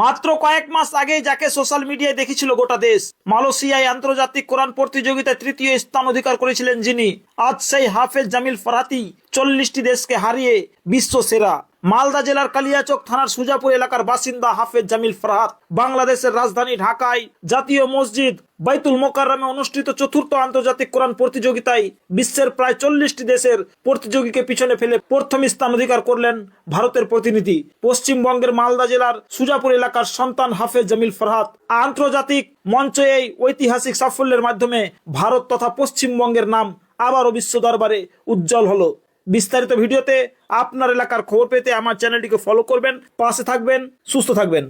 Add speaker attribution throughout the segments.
Speaker 1: মাত্র কয়েক মাস আগে যাকে সোশ্যাল মিডিয়ায় দেখেছিল গোটা দেশ, মালয়েশিয়ায় আন্তর্জাতিক কোরআন প্রতিযোগিতায় তৃতীয় স্থান অধিকার করেছিলেন যিনি। আজ সেই হাফেজ জামিল ফরাতি চল্লিশটি দেশকে হারিয়ে বিশ্ব সেরা মালদা জেলার কালিয়াচক থানার সুজাপুর এলাকার বাসিন্দা হাফেজ জামিল ফরহাত বাংলাদেশের রাজধানী ঢাকায় জাতীয় মসজিদ বাইতুল মোকাররমে অনুষ্ঠিত চতুর্থ আন্তর্জাতিক কোরআন প্রতিযোগিতায় বিশ্বের প্রায় চল্লিশটি দেশের প্রতিযোগীকে পিছনে ফেলে প্রথম স্থান অধিকার করলেন ভারতের প্রতিনিধি। পশ্চিমবঙ্গের মালদা জেলার সুজাপুর এলাকার সন্তান হাফেজ জামিল ফরহাদ। আন্তর্জাতিক মঞ্চে এই ঐতিহাসিক সাফল্যের মাধ্যমে ভারত তথা পশ্চিমবঙ্গের নাম আবারও বিশ্ব দরবারে উজ্জ্বল হলো। বিস্তারিত ভিডিওতে আপনার এলাকার খবর পেতে আমার চ্যানেলটিকে ফলো করবেন, পাশে থাকবেন, সুস্থ থাকবেন।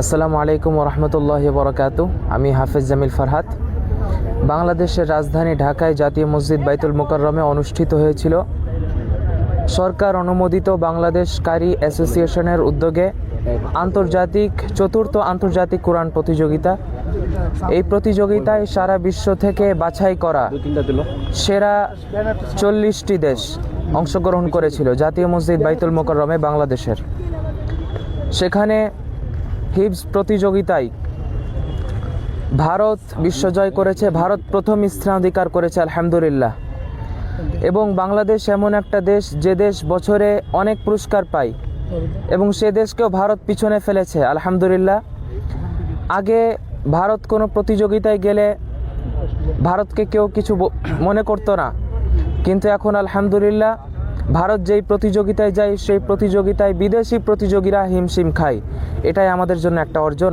Speaker 2: আসসালামু আলাইকুম রহমতুল্লাহ বরকাত আমি হাফেজ জামিল ফারহাত। বাংলাদেশের রাজধানী ঢাকায় জাতীয় মসজিদ বাইতুল মোকাররমে অনুষ্ঠিত হয়েছিল। সরকার অনুমোদিত বাংলাদেশ কারি অ্যাসোসিয়েশনের উদ্যোগে আন্তর্জাতিক, চতুর্থ আন্তর্জাতিক কোরআন প্রতিযোগিতা এই প্রতিযোগিতায় সারা বিশ্ব থেকে বাছাই করা সেরা চল্লিশটি দেশ অংশগ্রহণ করেছিল জাতীয় মসজিদ বাইতুল মোকাররমে বাংলাদেশের। সেখানে হিবস প্রতিযোগিতায় ভারত বিশ্বজয় করেছে ভারত প্রথম স্থান অধিকার করেছে আলহামদুলিল্লাহ। এবং বাংলাদেশ এমন একটা দেশ যে দেশ বছরে অনেক পুরস্কার পায় এবং সে দেশকেও ভারত পিছনে ফেলেছে আলহামদুলিল্লাহ। আগে ভারত কোনো প্রতিযোগিতায় গেলে ভারতকে কেউ কিছু মনে করতো না। কিন্তু এখন আলহামদুলিল্লাহ ভারত যেই প্রতিযোগিতায় যায়, সেই প্রতিযোগিতায় বিদেশি প্রতিযোগীরা হিমশিম খায়। এটাই আমাদের জন্য একটা অর্জন।